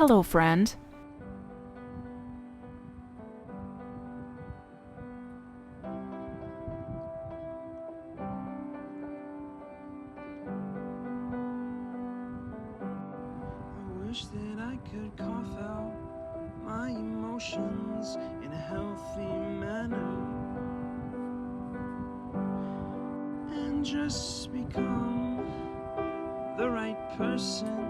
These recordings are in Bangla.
Hello, friend. I wish that I could cough out my emotions in a healthy manner and just become the right person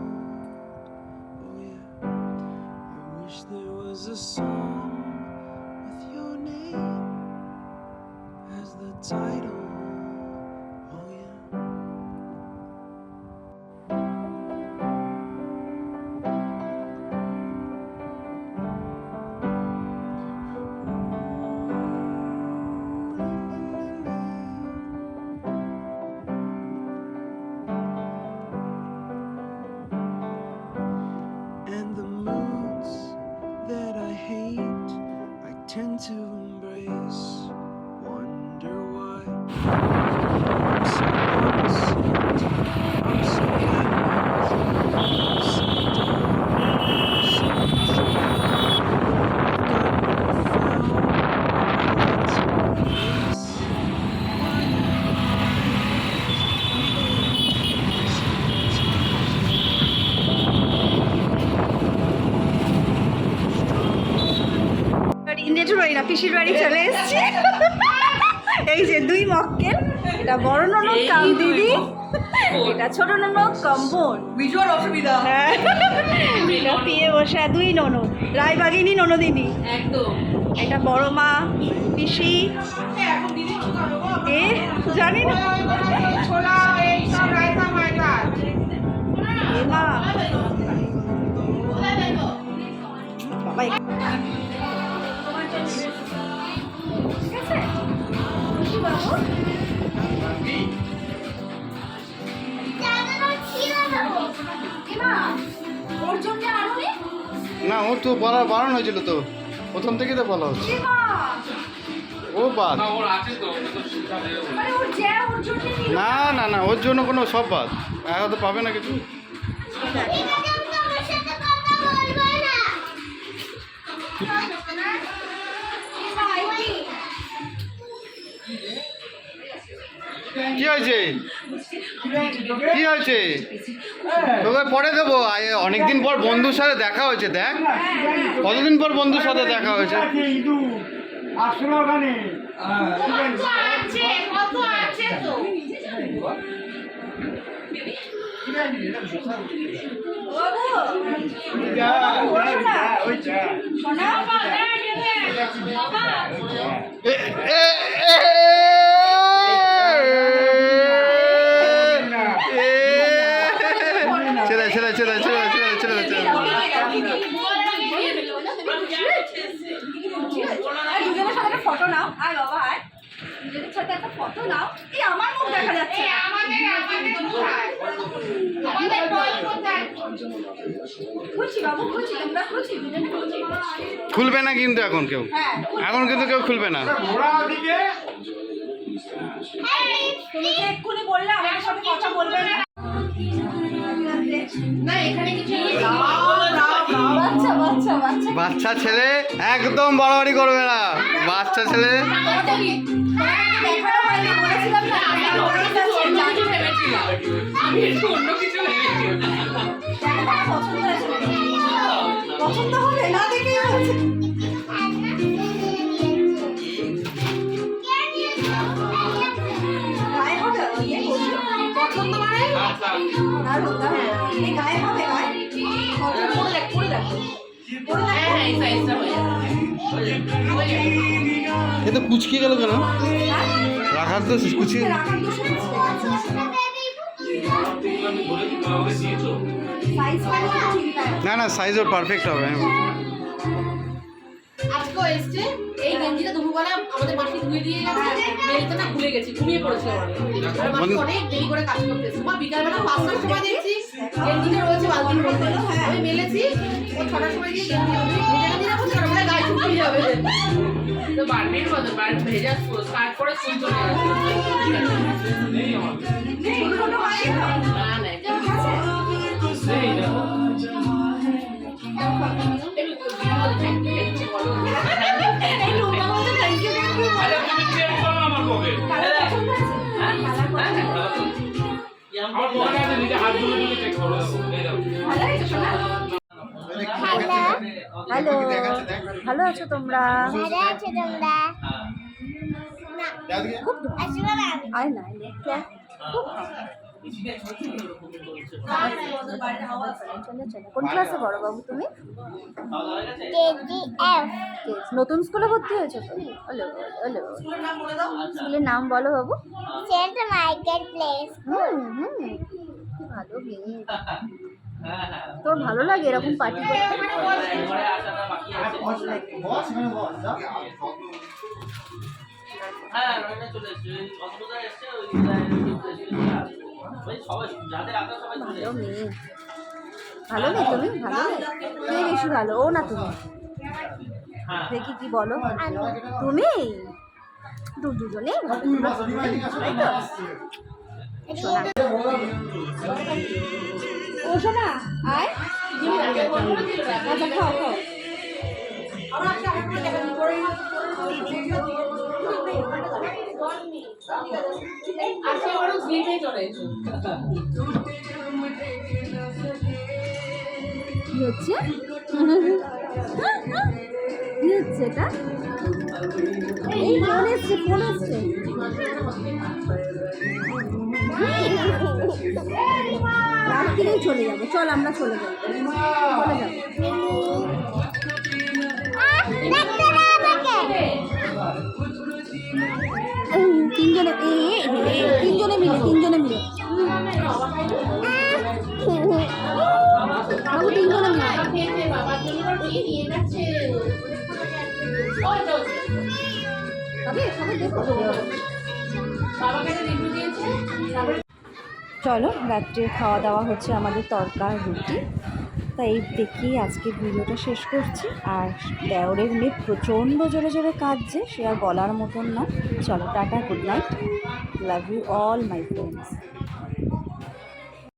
A song with your name as the title. পিসির বাড়ি চলে এসেছি এই যে দুই মক্কেল এটা বড় ননদ কাম দিদি এটা ছোট ননদ কম্বন ভীষণ অসুবিধা হ্যাঁ এটা পিয়ে বসে দুই ননদ রায়বাগিনী ননদিনী একদম এটা বড় মা পিসি এখন দিদি কি করব এ জানি না না ওর তো বলার বারণ হয়েছিল তো। প্রথম থেকে তো বলা হচ্ছে। ও বাদ। না না না ওর জন্য কোনো সব বাদ। এখন তো পাবে না কিছু। কি হয়েছে? কি হয়েছে? তোকে পরে দেবো। অনেকদিন পর বন্ধুর সাথে দেখা হয়েছে দেখ। কতদিন পর বন্ধুর সাথে দেখা হয়েছে? এ, এ, ছেড়ে ছেড়ে ছেড়ে ছেড়ে ছেড়ে ছেড়ে ছেড়ে দুজনের সাথে একটা ফটো নাও আয় বাবা আয় দুজনের সাথে একটা ফটো নাও এই আমার মুখ দেখা যাচ্ছে খুশি বাবু খুশি তোমরা খুশি দুজনে খুশি খুলবে না কিন্তু এখন কেউ? হ্যাঁ এখন কিন্তু কেউ খুলবে না। তুমি এক্ষুনি বললে আমার সাথে কথা বলবে না। বাচ্চা বাচ্চা বাচ্চা। বাচ্চা ছেলে একদম বাড়াবাড়ি করবে না। বাচ্চা ছেলে। দেখানো দারুণ দারুণ এই গায়ে হবে গায়ে করে দেখ করে দেখো এ তো কুচকে গেল কেন? রাখার তো কুচিয়ে না না সাইজ পারফেক্ট হবে এসছে এই গেঞ্জিটা দুপুরবেলা আমাদের মাসি ধুয়ে দিয়ে গেছে মেলতে না ভুলে গেছি ঘুমিয়ে পড়েছিল আর মাসি অনেক দেরি করে কাজ করতেছে মা বিকালবেলা পাঁচটার সময় দেখছি গেঞ্জিটা রয়েছে বালতির মধ্যে। আমি মেলেছি ও ছটার সময় গিয়ে গেঞ্জি ভেজে গেঞ্জি রাখব সকালবেলা গায়ে শুকিয়ে যাবে। তো বারবির মতো বার ভেজা স্কার্ট পরে সুই চলে যাচ্ছে না না হ্যালো ভালো আছো তোমরা? ভালো আছে আয় না কোন ক্লাসে পড়ো বাবু তুমি? নতুন স্কুলে ভর্তি হয়েছো তো? হলো হলো। স্কুলের নাম বলো বাবু। সেন্ট মাইকেল হুম হুম। ভালো মেয়ে। তোর ভালো লাগে এরকম পার্টি করতে? হ্যাঁ ভালো মেয়ে। ভালো মেয়ে তুমি? ভালো কে বেশি ভালো ও না তুমি? দেখি কি বলো। তুমি? দু ও শোনা আয়। আচ্ছা খাও খাও। ওরও ঘুরিয়ে চলে কি হচ্ছে? কি হচ্ছে এটা? এই ফোন এসছে ফোন এসছে। রাত্রিরেই চলে যাব। চল, আমরা চলে যাব। তিনজনে তিনজনে মিলে তিনজনে মিলে। বাবু, তিনজনে মিলে। খাবে দেখো। চলো, রাত্রে খাওয়া দাওয়া হচ্ছে আমাদের তরকার রুটি। তাই দেখেই আজকে ভিডিওটা শেষ করছি। আর দেওরের মেয়ে প্রচণ্ড জোরে জোরে কাঁদছে, সে আর বলার মতন না। চলো, tata good night love you all my friends